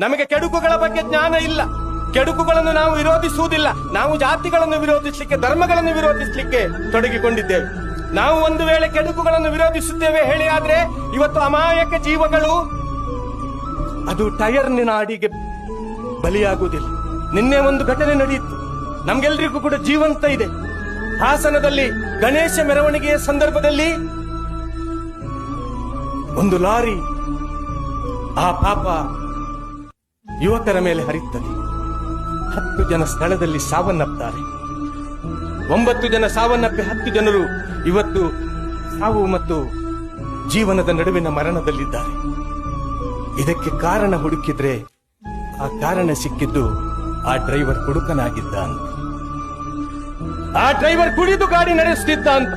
ಬಗ್ಗೆ ಜ್ಞಾನ ಇಲ್ಲ. ಕೆಡುಕುಗಳನ್ನು ನಾವು ವಿರೋಧಿಸುವುದಿಲ್ಲ. ನಾವು ಜಾತಿಗಳನ್ನು ವಿರೋಧಿಸಲಿಕ್ಕೆ, ಧರ್ಮಗಳನ್ನು ವಿರೋಧಿಸಲಿಕ್ಕೆ ತೊಡಗಿಕೊಂಡಿದ್ದೇವೆ. ನಾವು ಒಂದು ವೇಳೆ ಕೆಡುಕುಗಳನ್ನು ವಿರೋಧಿಸುತ್ತೇವೆ ಹೇಳಿ ಆದ್ರೆ ಇವತ್ತು ಅಮಾಯಕ ಜೀವಗಳು ಅದು ಟಯರ್ನಿನ ಅಡಿಗೆ ಬಲಿಯಾಗುವುದಿಲ್ಲ. ನಿನ್ನೆ ಒಂದು ಘಟನೆ ನಡೆಯಿತು. ನಮ್ಗೆಲ್ರಿಗೂ ಕೂಡ ಜೀವಂತ ಇದೆ. ಹಾಸನದಲ್ಲಿ ಗಣೇಶ ಮೆರವಣಿಗೆಯ ಸಂದರ್ಭದಲ್ಲಿ ಒಂದು ಲಾರಿ ಆ ಪಾಪ ಯುವಕರ ಮೇಲೆ ಹರಿಯುತ್ತದೆ. ಹತ್ತು ಜನ ಸ್ಥಳದಲ್ಲಿ ಸಾವನ್ನಪ್ತಾರೆ. ಒಂಬತ್ತು ಜನ ಸಾವನ್ನಪ್ಪಿ ಹತ್ತು ಜನರು ಇವತ್ತು ಸಾವು ಮತ್ತು ಜೀವನದ ನಡುವಿನ ಮರಣದಲ್ಲಿದ್ದಾರೆ. ಇದಕ್ಕೆ ಕಾರಣ ಹುಡುಕಿದ್ರೆ ಆ ಕಾರಣ ಸಿಕ್ಕಿದ್ದು ಆ ಡ್ರೈವರ್ ಕುಡುಕನಾಗಿದ್ದ ಅಂತ ಆ ಡ್ರೈವರ್ ಕುಡಿದು ಗಾಡಿ ನಡೆಸುತ್ತಿದ್ದ ಅಂತ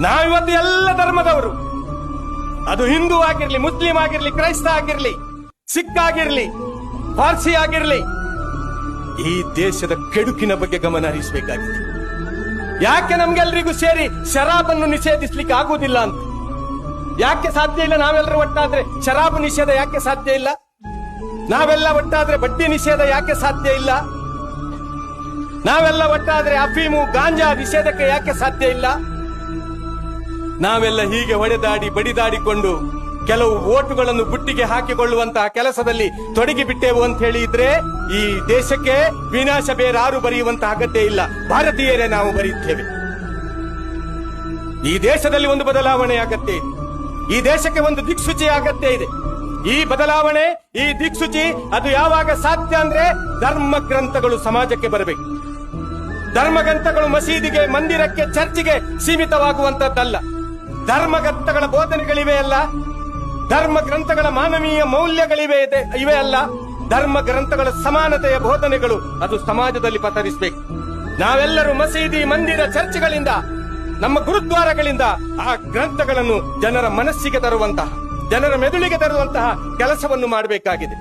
ನಾವಿವತ್ತು ಎಲ್ಲ ಧರ್ಮದವರು. ಅದು ಹಿಂದೂ ಆಗಿರ್ಲಿ, ಮುಸ್ಲಿಂ ಆಗಿರ್ಲಿ, ಕ್ರೈಸ್ತ ಆಗಿರ್ಲಿ ಸಿಖ್ ಆಗಿರ್ಲಿ ಪಾರ್ಸಿ ಆಗಿರ್ಲಿ ಈ ದೇಶದ ಕೆಡುಕಿನ ಬಗ್ಗೆ ಗಮನ ಹರಿಸಬೇಕಾಗಿದೆ. ಯಾಕೆ ನಮ್ಗೆಲ್ರಿಗೂ ಸೇರಿ ಶರಾಬನ್ನು ನಿಷೇಧಿಸ್ಲಿಕ್ಕೆ ಆಗುವುದಿಲ್ಲ ಅಂತ? ಯಾಕೆ ಸಾಧ್ಯ ಇಲ್ಲ ನಾವೆಲ್ಲರೂ ಒಟ್ಟಾದ್ರೆ ಶರಾಬು ನಿಷೇಧ ಯಾಕೆ ಸಾಧ್ಯ ಇಲ್ಲ? ನಾವೆಲ್ಲ ಒಟ್ಟಾದ್ರೆ ಬಡ್ಡಿ ನಿಷೇಧ ಯಾಕೆ ಸಾಧ್ಯ ಇಲ್ಲ? ನಾವೆಲ್ಲ ಒಟ್ಟಾದ್ರೆ ಅಫೀಮು ಗಾಂಜಾ ನಿಷೇಧಕ್ಕೆ ಯಾಕೆ ಸಾಧ್ಯ ಇಲ್ಲ? ನಾವೆಲ್ಲ ಹೀಗೆ ಹೊಡೆದಾಡಿ, ಬಡಿದಾಡಿಕೊಂಡು ಕೆಲವು ಓಟುಗಳನ್ನು ಬುಟ್ಟಿಗೆ ಹಾಕಿಕೊಳ್ಳುವಂತಹ ಕೆಲಸದಲ್ಲಿ ತೊಡಗಿ ಬಿಟ್ಟೆವು ಅಂತ ಹೇಳಿ ಇದ್ರೆ ಈ ದೇಶಕ್ಕೆ ವಿನಾಶ ಬೇರಾರು ಬರೆಯುವಂತಹ ಅಗತ್ಯ ಇಲ್ಲ. ಭಾರತೀಯರೇ ನಾವು ಬರೆಯುತ್ತೇವೆ. ಈ ದೇಶದಲ್ಲಿ ಒಂದು ಬದಲಾವಣೆ ಅಗತ್ಯ ಇದೆ. ಈ ದೇಶಕ್ಕೆ ಒಂದು ದಿಕ್ಸೂಚಿ ಅಗತ್ಯ ಇದೆ. ಈ ಬದಲಾವಣೆ, ಈ ದಿಕ್ಸೂಚಿ ಅದು ಯಾವಾಗ ಸಾಧ್ಯ ಅಂದ್ರೆ ಧರ್ಮ ಗ್ರಂಥಗಳು ಸಮಾಜಕ್ಕೆ ಬರಬೇಕು. ಧರ್ಮ ಗ್ರಂಥಗಳು ಮಸೀದಿಗೆ, ಮಂದಿರಕ್ಕೆ, ಚರ್ಚಿಗೆ ಸೀಮಿತವಾಗುವಂತದ್ದಲ್ಲ. ಧರ್ಮ ಗ್ರಂಥಗಳ ಬೋಧನೆಗಳಿವೆ ಅಲ್ಲ. ಧರ್ಮ ಗ್ರಂಥಗಳ ಮಾನವೀಯ ಮೌಲ್ಯಗಳಿವೆ ಇವೆ ಅಲ್ಲ, ಧರ್ಮ ಗ್ರಂಥಗಳ ಸಮಾನತೆಯ ಬೋಧನೆಗಳು ಅದು ಸಮಾಜದಲ್ಲಿ ಪತರಿಸಬೇಕು. ನಾವೆಲ್ಲರೂ ಮಸೀದಿ, ಮಂದಿರ, ಚರ್ಚ್ಗಳಿಂದ, ನಮ್ಮ ಗುರುದ್ವಾರಗಳಿಂದ ಆ ಗ್ರಂಥಗಳನ್ನು ಜನರ ಮನಸ್ಸಿಗೆ ತರುವಂತಹ, ಜನರ ಮೆದುಳಿಗೆ ತರುವಂತಹ ಕೆಲಸವನ್ನು ಮಾಡಬೇಕಾಗಿದೆ.